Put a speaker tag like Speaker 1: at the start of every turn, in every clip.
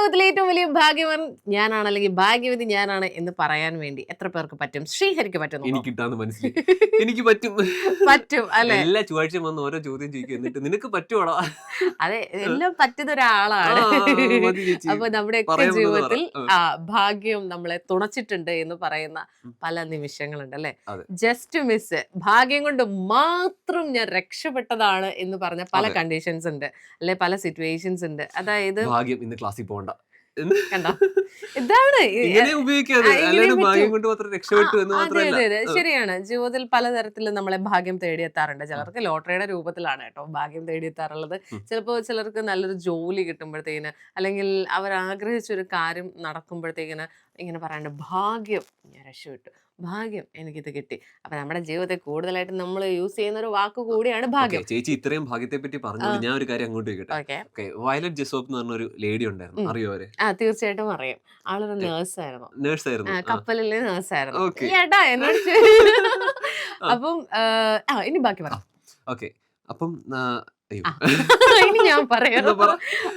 Speaker 1: ലോകത്തിലെ ഏറ്റവും വലിയ ഭാഗ്യവൻ ഞാനാണ് അല്ലെങ്കിൽ ഭാഗ്യവതി ഞാനാണ് എന്ന് പറയാൻ വേണ്ടി എത്ര പേർക്ക് പറ്റും? ശ്രീഹരിക്ക് പറ്റും
Speaker 2: എനിക്ക് കിട്ടാന്ന് മനസ്സിലായി. എനിക്ക് പറ്റും.
Speaker 1: പറ്റും അല്ലെ?
Speaker 2: എല്ലാ ചൊവ്വാഴ്ചയും വന്ന് ഓരോ ചോദ്യം ചോദിക്കും. എന്നിട്ട് നിനക്ക് പറ്റുവാടാ?
Speaker 1: അതെ എല്ലാം പറ്റുന്ന ഒരാളാണ്. അപ്പൊ
Speaker 2: നമ്മുടെ
Speaker 1: ജീവിതത്തിൽ ഭാഗ്യം നമ്മളെ തുണച്ചിട്ടുണ്ട് എന്ന് പറയുന്ന പല നിമിഷങ്ങളുണ്ട് അല്ലെ. ജസ്റ്റ് മിസ് ഭാഗ്യം കൊണ്ട് മാത്രം ഞാൻ രക്ഷപ്പെട്ടതാണ് എന്ന് പറഞ്ഞ പല കണ്ടീഷൻസ് ഉണ്ട് അല്ലെ? പല സിറ്റുവേഷൻസ് ഉണ്ട്. അതായത്
Speaker 2: ഭാഗ്യം ഇന്ന് ക്ലാസ്സിൽ പോകണ്ട
Speaker 1: കണ്ടോ ഇതാണ് അതെ അതെ അതെ. ശരിയാണ്. ജീവിതത്തിൽ പലതരത്തിൽ നമ്മളെ ഭാഗ്യം തേടിയെത്താറുണ്ട്. ചിലർക്ക് ലോട്ടറിയുടെ രൂപത്തിലാണ് കേട്ടോ ഭാഗ്യം തേടിയെത്താറുള്ളത്. ചിലപ്പോൾ ചിലർക്ക് നല്ലൊരു ജോലി കിട്ടുമ്പോഴത്തേക്കിന് അല്ലെങ്കിൽ അവർ ആഗ്രഹിച്ചൊരു കാര്യം നടക്കുമ്പോഴത്തേക്കിന് ഇങ്ങനെ പറയാണ്ട് ഭാഗ്യം ഞാൻ രക്ഷപ്പെട്ടു. ഭാഗ്യം എനിക്കിത് കിട്ടി. അപ്പൊ നമ്മുടെ ജീവിതത്തെ കൂടുതലായിട്ട് നമ്മൾ യൂസ് ചെയ്യുന്ന ഒരു വാക്ക് കൂടിയാണ് ഭാഗ്യം.
Speaker 2: ചേച്ചി ഇത്രയും ഭാഗ്യത്തെ പറ്റി പറഞ്ഞു ഞാൻ ഒരു കാര്യം അങ്ങോട്ട് വയലറ്റ് ജസോപ്പ് എന്ന് പറഞ്ഞ ഒരു ലേഡി ഉണ്ടായിരുന്നു. അറിയോ അവരെ?
Speaker 1: ആ തീർച്ചയായിട്ടും അറിയാം. ആളൊരു നേഴ്സ് ആയിരുന്നു
Speaker 2: നേഴ്സ് ആയിരുന്നു ആ.
Speaker 1: കപ്പലിലെ നേഴ്സ് ആയിരുന്നു ഈ ഏട്ടാ എന്നോട് അപ്പം ആ, ഇനി ബാക്കി പറ.
Speaker 2: ഓക്കെ. അപ്പം
Speaker 1: ഇനി ഞാൻ പറയാം.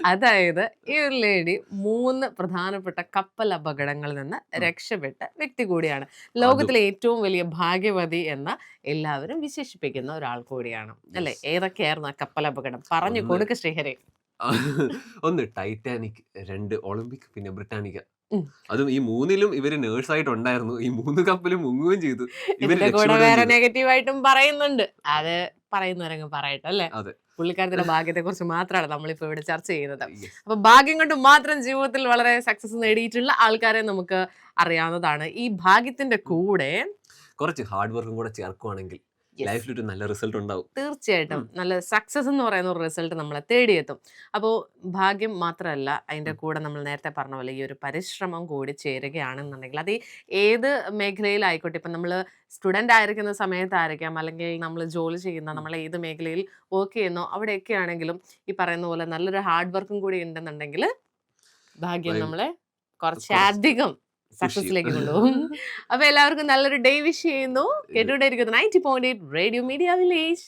Speaker 1: അതായത് ഈ ഒരു ലേഡി മൂന്ന് പ്രധാനപ്പെട്ട കപ്പൽ അപകടങ്ങളിൽ നിന്ന് രക്ഷപ്പെട്ട വ്യക്തി കൂടിയാണ്. ലോകത്തിലെ ഏറ്റവും വലിയ ഭാഗ്യവതി എന്ന എല്ലാവരും വിശേഷിപ്പിക്കുന്ന ഒരാൾ കൂടിയാണ്. അല്ലെ. ഏതൊക്കെയായിരുന്നു ആ കപ്പൽ അപകടം? പറഞ്ഞു കൊടുക്ക് ശ്രീഹരി.
Speaker 2: ഒന്ന് ടൈറ്റാനിക് രണ്ട് ഒളിമ്പിക് പിന്നെ ബ്രിട്ടാനിക്ക അതും ഈ മൂന്നിലും ഇവർ നേഴ്സ് ആയിട്ടുണ്ടായിരുന്നു ഈ മൂന്ന് കപ്പലും മുങ്ങുകയും ചെയ്തു
Speaker 1: ഇതിന്റെ കൂടെ വേറെ. നെഗറ്റീവായിട്ടും പറയുന്നുണ്ട് അത് പറയുന്നവരങ്ങ് പറയട്ടെ അല്ലെ
Speaker 2: അതെ.
Speaker 1: പുള്ളിക്കാരത്തിന്റെ ഭാഗ്യത്തെ കുറിച്ച് മാത്രമാണ് നമ്മളിപ്പോ ഇവിടെ ചർച്ച ചെയ്യുന്നത്. അപ്പൊ ഭാഗ്യം കൊണ്ട് മാത്രം ജീവിതത്തിൽ വളരെ സക്സസ് നേടിയിട്ടുള്ള ആൾക്കാരെ നമുക്ക് അറിയാവുന്നതാണ് ഈ ഭാഗ്യത്തിന്റെ കൂടെ
Speaker 2: കുറച്ച് ഹാർഡ് വർക്കും കൂടെ ചേർക്കുവാണെങ്കിൽ. ലൈഫിൽ ഒരു നല്ല റിസൾട്ട് ഉണ്ടാവും.
Speaker 1: തീർച്ചയായിട്ടും. നല്ല സക്സസ് എന്ന് പറയുന്ന ഒരു റിസൾട്ട് നമ്മളെ തേടിയെത്തും. അപ്പോൾ ഭാഗ്യം മാത്രമല്ല
Speaker 2: അതിന്റെ
Speaker 1: കൂടെ നമ്മൾ നേരത്തെ പറഞ്ഞ പോലെ ഈ ഒരു പരിശ്രമം കൂടി ചേരുകയാണെന്നുണ്ടെങ്കിൽ അത് ഏത് മേഖലയിലായിക്കോട്ടെ ഇപ്പം നമ്മൾ സ്റ്റുഡന്റ് ആയിരിക്കുന്ന സമയത്തായിരിക്കാം അല്ലെങ്കിൽ നമ്മൾ ജോലി ചെയ്യുന്ന നമ്മൾ ഏത് മേഖലയിൽ വർക്ക് ചെയ്യുന്നോ അവിടെയൊക്കെ ആണെങ്കിലും ഈ പറയുന്ന പോലെ നല്ലൊരു ഹാർഡ് വർക്കും കൂടി ഉണ്ടെന്നുണ്ടെങ്കിൽ ഭാഗ്യം നമ്മളെ കുറച്ച് സക്സസിലേക്ക് കൊണ്ടുപോകും. അപ്പൊ എല്ലാവർക്കും നല്ലൊരു ഡേ വിഷ് ചെയ്യുന്നു. കേട്ടുകൊണ്ടേയിരിക്കുന്നു. Ninety point eight radio media village